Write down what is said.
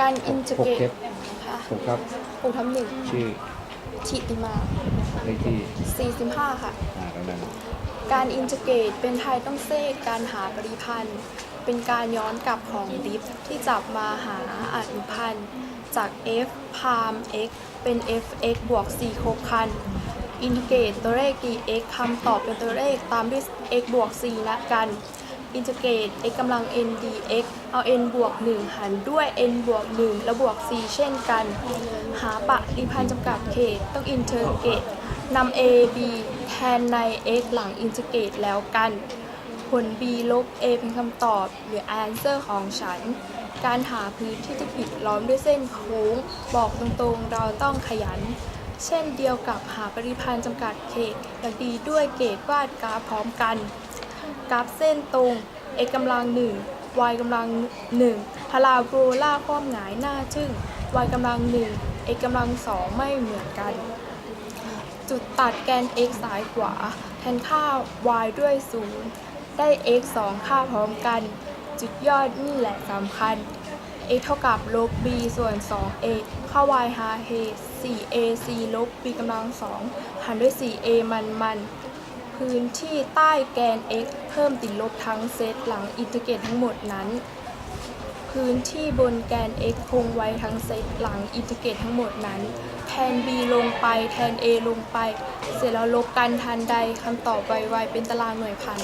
การอินทิเกรหกเคตสค่ะผมครับปูทำหนึ่งชื่อทิติมาเลขที่45 ค่ะ อ่าดังการอินทิเกรตเป็นไทยต้องเซกการหาปริพันธ์ เป็นการย้อนกลับของดิฟที่จับมาหาอนุพันธ์ จาก f พาม x เป็น f(x) บวก4ครบคัน อินทิเกรตตัวเลข dx คำตอบเป็นตัวเลขตามด้วย x บวก4นัดกัน อินทิเกรต x กำลัง n dx เอา n บวก 1 หารด้วย n บวก 1 แล้วบวก 4 เช่นกัน หาปริพันธ์จำกัดเขตต้องอินเทอร์เกตนำ a b แทนใน x หลังอินทิเกรตแล้วกัน ผล b ลบ a เป็นคำตอบหรือ answer ของฉัน การหาพื้นที่ที่ผิดล้อมด้วยเส้นโค้ง บอกตรงๆเราต้องขยันเช่นเดียวกับหาปริพันธ์จำกัดเขตอย่างดีด้วยเกตวาดกราฟพร้อมกัน กราฟเส้นตรง x กำลัง1 y กำลัง1พาราโบลาความหงายหน้าชึ่ง y กำลัง1 x กำลัง2ไม่เหมือนกัน จุดตัดแกน x ซ้ายขวา แทนค่า y ด้วย 0 ได้ x 2 ค่าพร้อมกัน จุดยอดนี่แหละสำคัญ x เท่ากับลบ b ส่วน 2a ค่า y หาเฮ 4ac ลบ b กำลัง2หารด้วย 4a มันมัน พื้นที่ใต้แกน x เพิ่มติดลบทั้งเซตหลังอินทิเกรตทั้งหมดนั้น พื้นที่บนแกน x คงไว้ทั้งเซตหลังอินทิเกรตทั้งหมดนั้นแทน b ลงไปแทน a ลงไป เสร็จแล้วลบกันทันใดคำตอบไวๆเป็นตารางหน่วยพัน